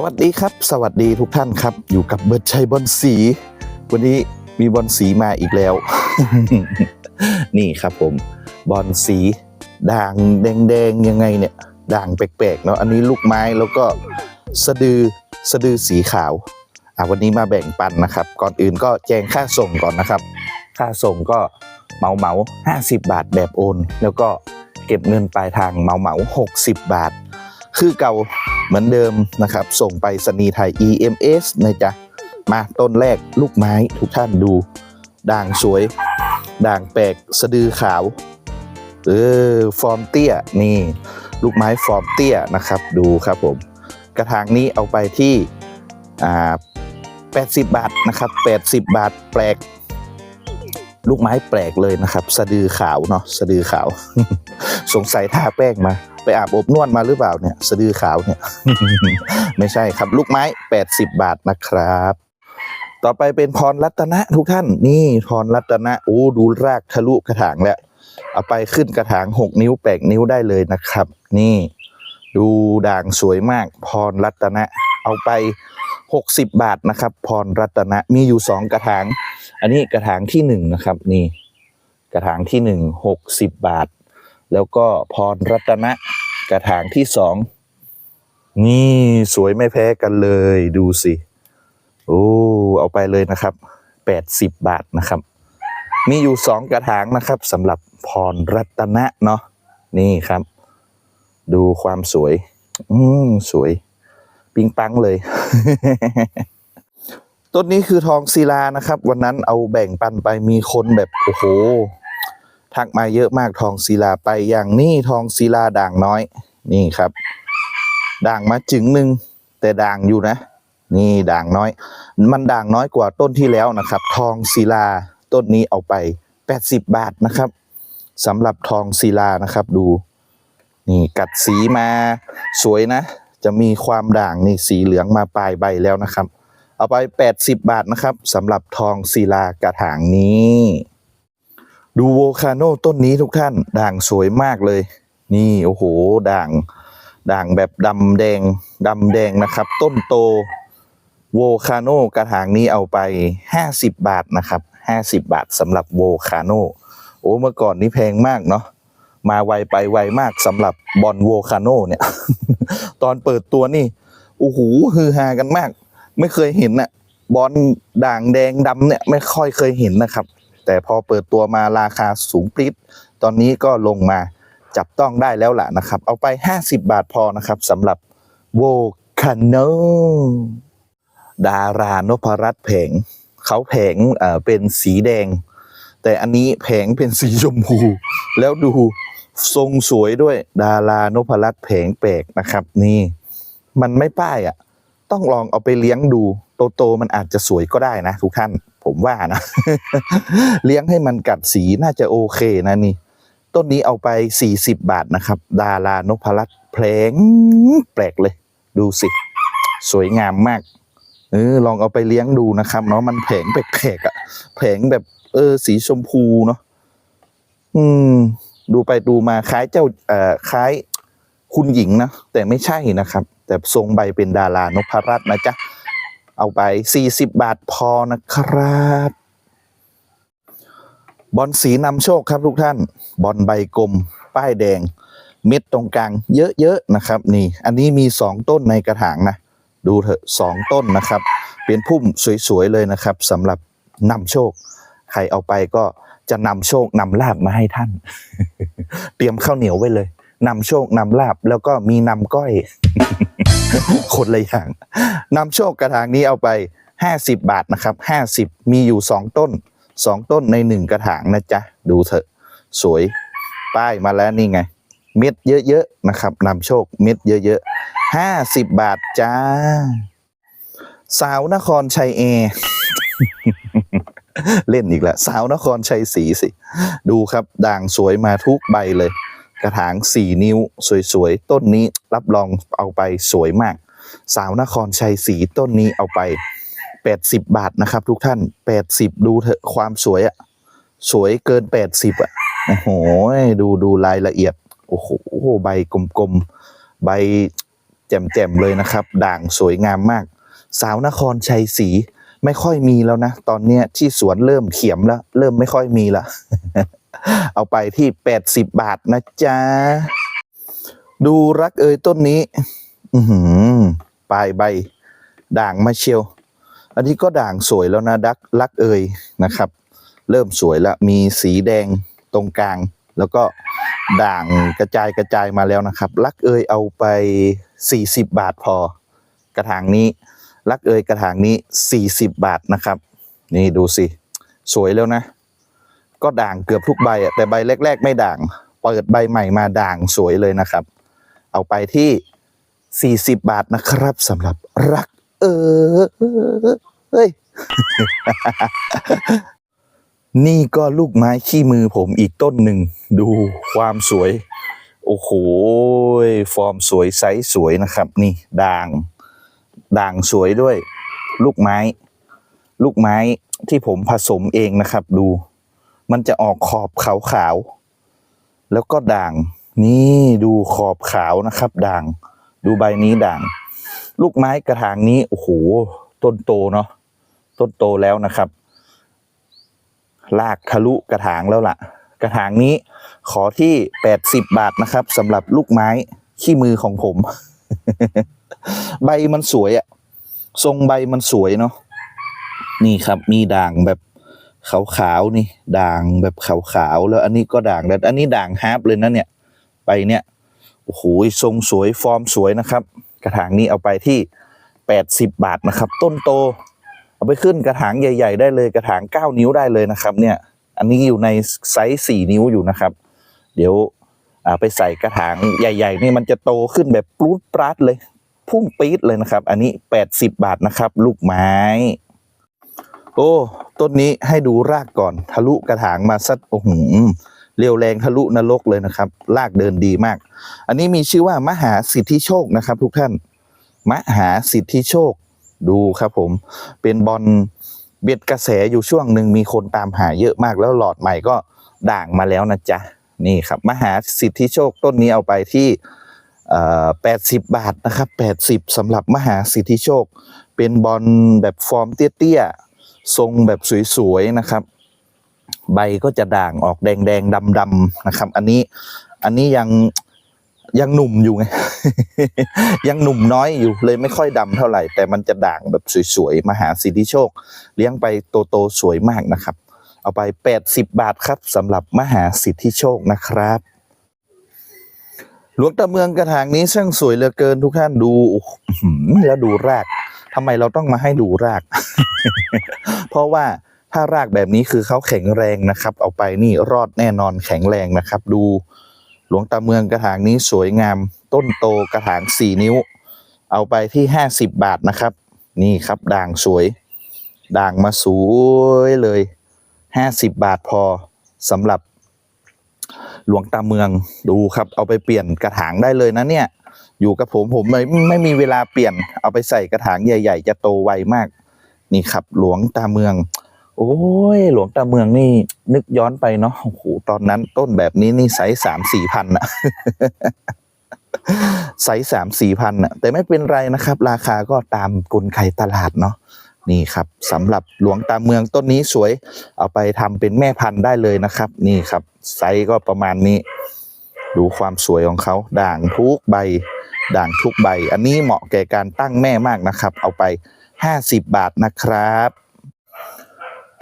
สวัสดีครับ สวัสดีทุกท่านครับ อยู่กับเบิร์ดชัยบอลสี วันนี้มีบอลสีมาอีกแล้ว นี่ครับผมบอลสีด่างแดงๆยังไงเนี่ย ด่างแปลกๆเนาะอันนี้ลูกไม้แล้วก็สะดือสะดือสีขาวอะวันนี้มาแบ่งปันนะครับ ก่อนอื่นก็แจ้งค่าส่งก่อนนะครับ ค่าส่งก็เมาเหมา50บาทแบบโอน แล้วก็เก็บเงินปลายทางเมาเหมา60บาท คือเก่าเหมือนเดิมนะครับ ส่งไปสนีไทย EMS นะจ๊ะ มาต้นแรกลูกไม้ทุกท่านดู ด่างสวย ด่างแปลกสะดือขาว เออ ฟอร์มเตี้ยนี่ ลูกไม้ฟอร์มเตี้ยนะครับ ดูครับผม กระถางนี้เอาไปที่อ่า80 บาทนะครับ 80 บาทแปลก ลูกไม้แปลกเลยนะครับ สะดือขาวเนาะสะดือขาว สงสัยทาแป้งมา ไปอาบอบนวดมาหรือเปล่าเนี่ยสะดือขาวเนี่ย ไม่ใช่ครับ ลูกไม้ 80 บาทนะครับ ต่อไปเป็นพรรัตนะทุกท่าน นี่พรรัตนะโอ้ดูรากทะลุกระถางแล้วเอาไปขึ้นกระถาง 6 นิ้ว8นิ้วได้เลยนะครับ นี่ ดูด่างสวยมาก พรรัตนะ เอาไป 60 บาทนะครับ พรรัตนะมีอยู่ 2 กระถาง อันนี้กระถางที่ 1 นะครับ นี่ กระถางที่ 1 60 บาท แล้วก็พรรัตนะกระถางที่2นี่สวยไม่แพ้กันเลยดูสิโอ้เอาไปเลยนะครับ80บาทนะครับ มีอยู่2กระถางนะครับสำหรับพรรัตนะเนาะนี่ครับ ดูความสวย อืมสวย ปิงปังเลย ต้นนี้คือทองศิลานะครับ วันนั้นเอาแบ่งปันไปมีคนแบบ โอ้โห ทักมาเยอะมากทองศิลาไปอย่างนี่ทองศิลาด่างน้อย นี่ครับ ด่างมาจึงหนึ่งแต่ด่างอยู่นะ นี่ด่างน้อย มันด่างน้อยกว่าต้นที่แล้วนะครับ ทองศิลาต้นนี้เอาไป 80 บาทนะครับสำหรับทองศิลานะครับดู นี่กัดสีมาสวยนะ จะมีความด่างนี่สีเหลืองมาปลายใบแล้วนะครับ เอาไป 80 บาทนะครับสำหรับทองศิลากระถางนี้ ดูโวคาโนต้นนี้ทุกท่าน ด่างสวยมากเลย นี่โอ้โห ด่าง ด่างแบบดำแดงดำแดงนะครับ ต้นโตโวคาโนกระถางนี้เอาไป 50 บาทนะครับ 50 บาทสำหรับโวคาโนโอ้เมื่อก่อนนี้แพงมากเนาะมาไวไปไวมากสำหรับบอลโวคาโนเนี่ย ตอนเปิดตัวนี่โอ้โหฮือฮากันมาก ไม่เคยเห็นน่ะบอลด่างแดงดำเนี่ย ไม่ค่อยเคยเห็นนะครับ แต่พอเปิดตัวมาราคาสูงปริ๊ดตอนนี้ก็ลงมาจับต้องได้แล้วล่ะนะครับ เอาไป 50 บาทพอนะครับสำหรับโวคาโนดารานพรัตน์แผงเขาแผงเป็นสีแดง แต่อันนี้แผงเป็นสีชมพู แล้วดูทรงสวยด้วยดารานพรัตน์แผงแปลกนะครับ นี่ มันไม่ป้ายอะ ต้องลองเอาไปเลี้ยงดู โตๆมันอาจจะสวยก็ได้นะทุกท่าน ผมว่านะ เลี้ยงให้มันกัดสีน่าจะโอเคนะนี่ ต้นนี้เอาไป 40 บาทนะครับ ดารานพรัตน์แผลงแปลกเลย ดูสิ สวยงามมากเออลองเอาไปเลี้ยงดูนะครับเนาะมันแผงแปลกๆอะ่ะแผงแบบเออ สีชมพูเนาะอืม ดูไปดูมาคล้ายเจ้าเอ่อคล้ายคุณหญิงนะแต่ไม่ใช่นะครับ แต่ทรงใบเป็นดารานพรัตน์นะจ๊ะ เอาไป 40 บาทพอนะครับ บอลสีนำโชคครับทุกท่าน บอลใบกลม ป้ายแดง เม็ดตรงกลาง เยอะๆนะครับ นี่ อันนี้มีสองต้นในกระถางนะ ดูเถอะสองต้นนะครับ เป็นพุ่มสวยๆเลยนะครับสำหรับนำโชค ใครเอาไปก็จะนำโชคนำลาบมาให้ท่าน เตรียมข้าวเหนียวไว้เลย นำโชคนำลาบแล้วก็มีนำก้อย คนละอย่างนำโชคกระถางนี้เอาไป50บาทนะครับ50มีอยู่2ต้น2ต้นใน1กระถางนะจ๊ะ ดูเถอะ สวยป้ายมาแล้วนี่ไง เม็ดเยอะๆนะครับนำโชคเม็ดเยอะๆ50บาทจ้า สาวนครชัยแอร์เล่นอีกแล้วสาวนครชัยศรีสิ ดูครับด่างสวยมาทุกใบเลย กระถาง 4 นิ้ว สวยๆ ต้นนี้รับรองเอาไปสวยมาก สาวนครชัยศรีต้นนี้เอาไป 80 บาทนะครับ ทุกท่าน 80 ดูเถอะความสวยอะสวยเกิน 80อะโอ้โหดูดูรายละเอียดโอ้โหใบกลมๆ ใบแจ่มๆเลยนะครับ ด่างสวยงามมาก สาวนครชัยศรีไม่ค่อยมีแล้วนะ ตอนเนี้ยที่สวนเริ่มเขียมแล้ว เริ่มไม่ค่อยมีละ เอาไปที่ 80 บาทนะจ๊ะ ดูรักเอยต้นนี้ อือหือปลายใบ ด่างมาเชียว อันนี้ก็ด่างสวยแล้วนะดักรักเอยนะครับ เริ่มสวยแล้ว มีสีแดงตรงกลาง แล้วก็ด่างกระจายกระจายมาแล้วนะครับ รักเอยเอาไป 40 บาทพอ กระถางนี้ รักเอยกระถางนี้ 40 บาทนะครับ นี่ดูสิ สวยแล้วนะ ก็ด่างเกือบทุกใบอะแต่ใบแรก ๆ ไม่ด่าง เปิดใบใหม่มาด่างสวยเลยนะครับ เอาไปที่ 40 บาทนะครับสำหรับรัก เออเฮ้ยนี่ก็ลูกไม้ขี้มือผมอีกต้นหนึ่ง ดูความสวย โอ้โห ฟอร์มสวยไซส์สวยนะครับ นี่ด่าง ด่างสวยด้วย ลูกไม้ ลูกไม้ที่ผมผสมเองนะครับ ดู มันจะออกขอบขาวๆแล้วก็ด่าง นี่ดูขอบขาวนะครับ ด่าง ดูใบนี้ด่าง ลูกไม้กระถางนี้โอ้โหต้นโตเนาะต้นโตแล้วนะครับลากทะลุกระถางแล้วล่ะ กระถางนี้ขอที่ 80 บาทนะครับสำหรับลูกไม้ขี้มือของผม ใบมันสวยอะทรงใบมันสวยเนาะนี่ครับมีด่างแบบ ขาวๆนี่ ด่างแบบขาวๆแล้วอันนี้ก็ด่างแล้วอันนี้ด่างฮาร์ปเลยนะเนี่ยใบเนี่ยโอ้โหทรงสวยฟอร์มสวยนะครับ กระถางนี้เอาไปที่ 80 บาทนะครับ ต้นโต เอาไปขึ้นกระถางใหญ่ ๆ ได้เลยกระถาง 9 นิ้วได้เลยนะครับ เนี่ย อันนี้อยู่ในไซส์4นิ้วอยู่นะครับ เดี๋ยวไปใส่กระถางใหญ่ ๆ นี่มันจะโตขึ้นแบบปรูดปราดเลย พุ่งปี๊ดเลยนะครับ อันนี้ 80 บาทนะครับ ลูกไม้ โอ้ต้นนี้ให้ดูรากก่อน ทะลุกระถางมาสักโอ้โหเรียวแรงทะลุนรกเลยนะครับ รากเดินดีมาก อันนี้มีชื่อว่ามหาสิทธิโชคนะครับ ทุกท่าน มหาสิทธิโชค ดูครับผม เป็นบอลเบียดกระแสอยู่ช่วงหนึ่งมีคนตามหาเยอะมากแล้วหลอดใหม่ก็ด่างมาแล้วนะจ๊ะ นี่ครับ มหาสิทธิโชคต้นนี้เอาไปที่แปดสิบบาทนะครับแปดสิบสำหรับมหาสิทธิโชค เป็นบอลแบบฟอร์มเตี้ยๆ ทรงแบบสวยๆนะครับ ใบก็จะด่างออกแดงๆดำๆนะครับ อันนี้อันนี้ยังยังหนุ่มอยู่ไงยังหนุ่มน้อยอยู่เลยไม่ค่อยดำเท่าไหร่ แต่มันจะด่างแบบสวยๆมหาสิทธิโชค เลี้ยงไปโตๆสวยมากนะครับ เอาไป 80 บาทครับสำหรับมหาสิทธิโชคนะครับหลวงตาเมืองกระถางนี้ช่างสวยเหลือเกินทุกท่านดูแล้วดูราก ทำไมเราต้องมาให้ดูราก เพราะว่าถ้ารากแบบนี้คือเขาแข็งแรงนะครับ เอาไปนี่รอดแน่นอนแข็งแรงนะครับ ดูหลวงตาเมืองกระถางนี้สวยงาม ต้นโตกระถางสี่นิ้ว เอาไปที่ห้าสิบบาทนะครับ นี่ครับด่างสวย ด่างมาสวยเลยห้าสิบบาทพอสำหรับหลวงตาเมืองดูครับ เอาไปเปลี่ยนกระถางได้เลยนะเนี่ย อยู่กับผมผมไม่ไม่มีเวลาเปลี่ยน เอาไปใส่กระถางใหญ่ ๆ จะโตไวมาก นี่ครับ หลวงตาเมือง โอ้ย หลวงตาเมืองนี่นึกย้อนไปเนาะโอ้โหตอนนั้นต้นแบบนี้นี่ไซส์สามสี่พันอะไซส์สามสี่พันอะแต่ไม่เป็นไรนะครับ ราคาก็ตามกลไกตลาดเนาะนี่ครับสำหรับหลวงตาเมืองต้นนี้สวย เอาไปทำเป็นแม่พันธุ์ได้เลยนะครับ นี่ครับ ไซส์ก็ประมาณนี้ ดูความสวยของเขาด่างทุกใบ ด่างทุกใบ อันนี้เหมาะแก่การตั้งแม่มากนะครับ เอาไป 50 บาทนะครับ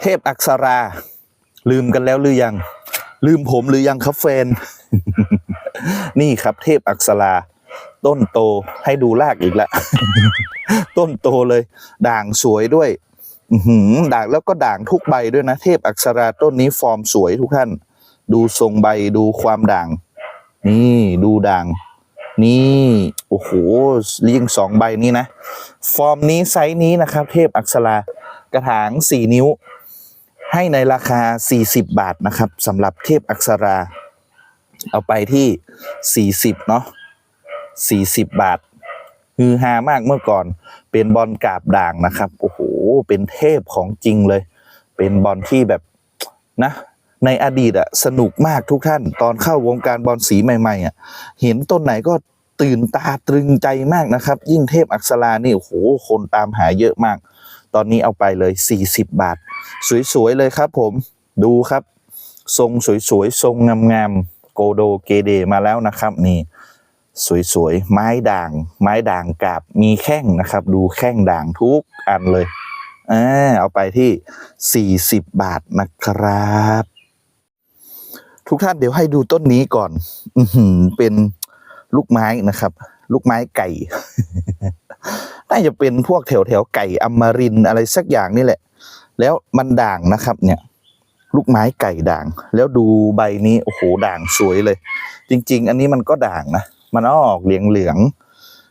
เทพอักษรา ลืมกันแล้วหรือยัง ลืมผมหรือยังครับแฟน นี่ครับเทพอักษรา ต้นโตให้ดูรากอีกแล้วต้นโตเลย ด่างสวยด้วยหือด่างแล้วก็ด่างทุกใบด้วยนะ เทพอักษราต้นนี้ฟอร์มสวยทุกท่าน ดูทรงใบดูความด่าง นี่ดูด่าง นี่ โอ้โหยิ่งสองใบนี้นะ ฟอร์มนี้ไซส์นี้นะครับ เทพอักษรากระถางสี่นิ้ว ให้ในราคา 40 บาทนะครับสำหรับเทพอักษรา เอาไปที่ 40 เนาะ40 บาทฮือฮามากเมื่อก่อน เป็นบอลกาบด่างนะครับ โอ้โห เป็นเทพของจริงเลย เป็นบอลที่แบบนะ ในอดีตอะสนุกมากทุกท่าน ตอนเข้าวงการบอลสีใหม่ๆอะเห็นต้นไหนก็ตื่นตาตรึงใจมากนะครับ ยิ่งเทพอักษรานี่โอ้โหคนตามหาเยอะมาก ตอนนี้เอาไปเลย 40 บาท สวยๆเลยครับผมดูครับ ทรงสวยๆทรงงามๆโกโดเกเดมาแล้วนะครับนี่สวยๆ ไม้ด่าง ไม้ด่างกาบมีแข้งนะครับ ดูแข้งด่างทุกอันเลย เอาไปที่ 40 บาทนะครับ ทุกท่านเดี๋ยวให้ดูต้นนี้ก่อน อืเป็นลูกไม้นะครับ ลูกไม้ไก่ น่าจะเป็นพวกแถวแถวไก่อมรินอะไรสักอย่างนี่แหละ แล้วมันด่างนะครับ เนี่ย ลูกไม้ไก่ด่าง แล้วดูใบนี้โอ้โหด่างสวยเลย จริง ๆ อันนี้มันก็ด่างนะมันออกเหลืองเหลือง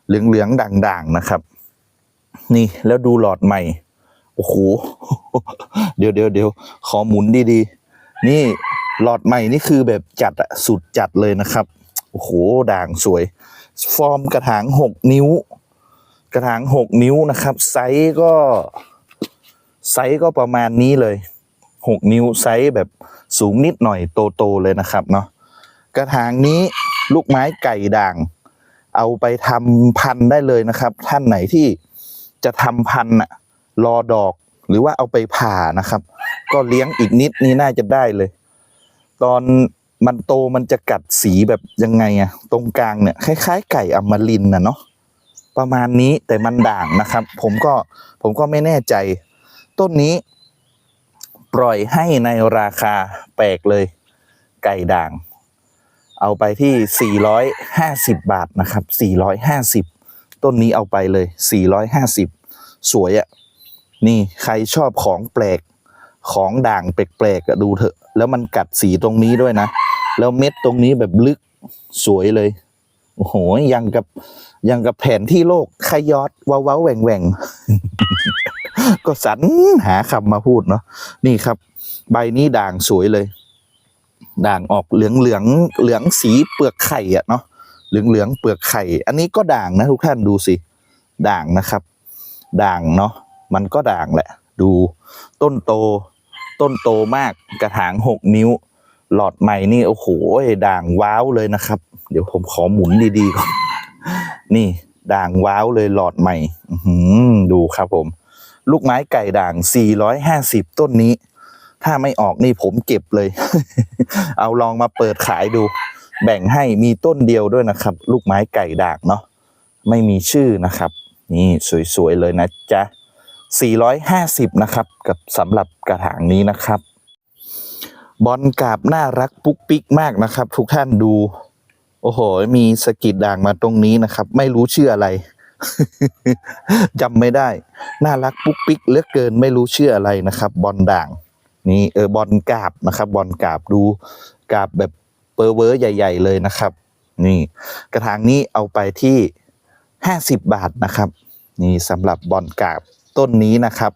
เหลืองเหลืองๆด่างนะครับ นี่แล้วดูหลอดใหม่โอ้โหเดี๋ยวเดี๋ยวเดี๋ยวขอหมุนดีๆ นี่ หลอดใหม่นี่คือแบบจัดอะสุดจัดเลยนะครับ โอ้โห ด่างสวย ฟอร์มกระถางหกนิ้ว กระถางหกนิ้วนะครับ ไซส์ก็ ไซส์ก็ประมาณนี้เลยหกนิ้วไซส์แบบสูงนิดหน่อยโตๆเลยนะครับเนาะ กระถางนี้ลูกไม้ไก่ด่าง เอาไปทำพันธุ์ได้เลยนะครับ ท่านไหนที่จะทำพันธุ์อะรอดอกหรือว่าเอาไปผ่านะครับ ก็เลี้ยงอีกนิดนี้น่าจะได้เลย ตอนมันโตมันจะกัดสีแบบยังไงอะตรงกลางเนี่ยคล้าย ๆ ไก่อมรินนะเนาะประมาณนี้แต่มันด่างนะครับ ผมก็ผมก็ไม่แน่ใจ ต้นนี้ ปล่อยให้ในราคาแปลกเลย ไก่ด่าง เอาไปที่ 450 บาทนะครับ 450 ต้นนี้เอาไปเลย 450 สวยอะ่ะนี่ใครชอบของแปลก ของด่างแปลกๆดูเถอะ แล้วมันกัดสีตรงนี้ด้วยนะ แล้วเม็ดตรงนี้แบบลึกสวยเลย โอ้โห ยังกับยังกับแผนที่โลกขยอดว้าๆแหว่งแหว่งก็สรรหาคำมาพูดเนาะนี่ครับ ใบนี้ด่างสวยเลย ด่างออกเหลืองเหลืองๆเหลืองสีเปลือกไข่อะเนาะเหลืองเหลืองๆเปลือกไข่ อันนี้ก็ด่างนะทุกท่านดูสิด่างนะครับ ด่างเนาะมันก็ด่างแหละ ดูต้นโต ต้นโตมากกระถางหกนิ้ว หลอดใหม่นี่โอ้โหด่างว้าวเลยนะครับ เดี๋ยวผมขอหมุนดีๆก่อนนี่ด่างว้าวเลยหลอดใหม่หือดูครับผม ลูกไม้ไก่ด่าง 450 ต้นนี้ ถ้าไม่ออกนี่ผมเก็บเลย เอาลองมาเปิดขายดู แบ่งให้มีต้นเดียวด้วยนะครับ ลูกไม้ไก่ด่างเนาะไม่มีชื่อนะครับ นี่สวยๆเลยนะจ๊ะ 450 นะครับ กับสำหรับกระถางนี้นะครับ บอลกาบน่ารักปุ๊กปิ๊กมากนะครับ ทุกท่านดู โอ้โห มีสกิดด่างมาตรงนี้นะครับ ไม่รู้ชื่ออะไรจำไม่ได้ น่ารักปุ๊กปิ๊กเลือกเกินไม่รู้ชื่ออะไรนะครับ บอลด่าง นี่เออบอลกาบนะครับ บอลกาบดูกาบแบบเปอร์เวอร์ใหญ่ ๆ เลยนะครับ นี่ กระถางนี้เอาไปที่ห้าสิบบาทนะครับ นี่สำหรับบอลกาบ ต้นนี้นะครับ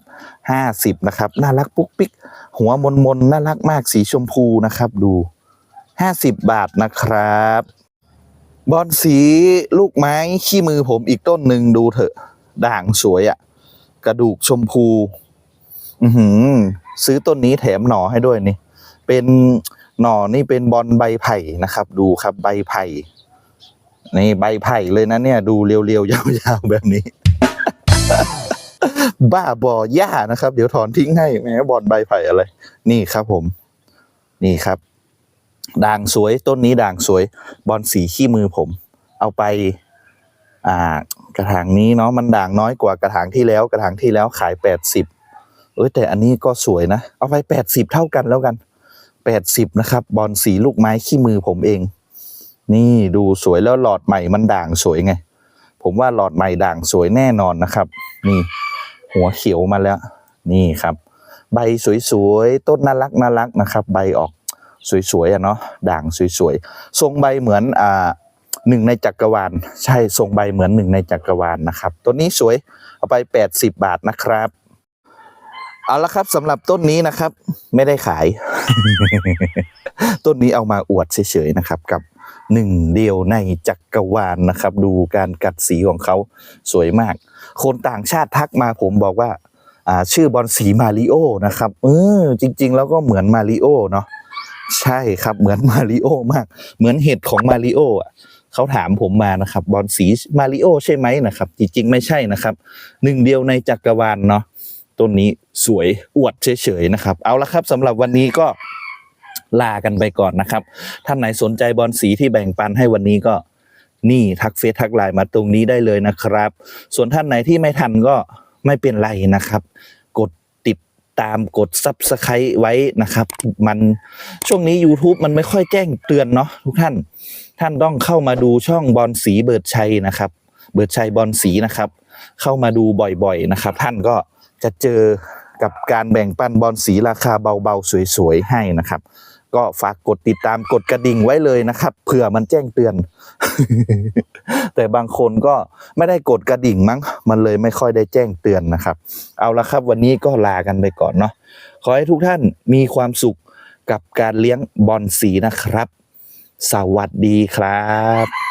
ห้าสิบนะครับ น่ารักปุ๊กปิ๊ก หัวมนมนๆน่ารักมากสีชมพูนะครับดูห้าสิบบาทนะครับ บอลสีลูกไม้ขี้มือผมอีกต้นหนึ่งดูเถอะ ด่างสวยอะ่ะ กระดูกชมพู อือหือ ซื้อต้นนี้แถมหน่อให้ด้วยนี่ เป็นหน่อนี่เป็นบอลใบไผ่นะครับ ดูครับใบไผ่นี่ใบไผ่เลยนะเนี่ย ดูเรียวๆยาวๆแบบนี้ บ้าบอหญ้านะครับ เดี๋ยวถอนทิ้งให้แหมบอลใบไผ่อะไร นี่ครับผม นี่ครับ ด่างสวยต้นนี้ด่างสวย บอลสีขี้มือผม เอาไป อ่ากระถางนี้เนาะมันด่างน้อยกว่ากระถางที่แล้ว กระถางที่แล้วขายแปดสิบเอ้แต่อันนี้ก็สวยนะ เอาไปแปดสิบเท่ากันแล้วกันแปดสิบนะครับ บอลสีลูกไม้ขี้มือผมเอง นี่ดูสวยแล้วหลอดใหม่มันด่างสวยไง ผมว่าหลอดใหม่ด่างสวยแน่นอนนะครับ นี่หัวเขียวมาแล้ว นี่ครับ ใบสวยๆ ต้นน่ารักน่ารักนะครับ ใบออกสวยๆอะเนาะด่างสวยๆ ทรงใบเหมือนอ่าหนึ่งในจักรวาล ใช่ทรงใบเหมือนหนึ่งในจักรวาลนะครับต้นนี้สวยเอาไป 80 บาทนะครับเอาละครับสำหรับต้นนี้นะครับ ไม่ได้ขาย ต้นนี้เอามาอวดเฉยๆนะครับกับ หนึ่งเดียวในจักรวาลนะครับ ดูการกัดสีของเขาสวยมาก คนต่างชาติทักมาผมบอกว่าอ่าชื่อบอลสีมาริโอนะครับเออจริง ๆ แล้วก็เหมือนมาริโอเนาะใช่ครับเหมือนมาริโอมาก เหมือนเห็ดของมาริโออะเขาถามผมมานะครับ บอลสีมาริโอใช่ไหมนะครับ จริง ๆ ไม่ใช่นะครับหนึ่งเดียวในจักรวาลเนาะต้นนี้สวยอวดเฉยๆนะครับ เอาละครับสำหรับวันนี้ก็ ลากันไปก่อนนะครับ ท่านไหนสนใจบอลสีที่แบ่งปันให้วันนี้ก็นี่ทักเฟซทักไลน์มาตรงนี้ได้เลยนะครับ ส่วนท่านไหนที่ไม่ทันก็ไม่เป็นไรนะครับ กดติดตามกด Subscribe ไว้นะครับ มันช่วงนี้ YouTube มันไม่ค่อยแจ้งเตือนเนาะทุกท่าน ท่านต้องเข้ามาดูช่องบอลสีเบิร์ดชัยนะครับ เบิร์ดชัยบอลสีนะครับ เข้ามาดูบ่อยๆนะครับ ท่านก็จะเจอกับการแบ่งปันบอลสีราคาเบาๆ สวยๆให้นะครับ ก็ฝากกดติดตามกดกระดิ่งไว้เลยนะครับเผื่อมันแจ้งเตือน แต่บางคนก็ไม่ได้กดกระดิ่งมั้ง มันเลยไม่ค่อยได้แจ้งเตือนนะครับ เอาละครับ วันนี้ก็ลากันไปก่อนเนาะขอให้ทุกท่านมีความสุขกับการเลี้ยงบอลสีนะครับ สวัสดีครับ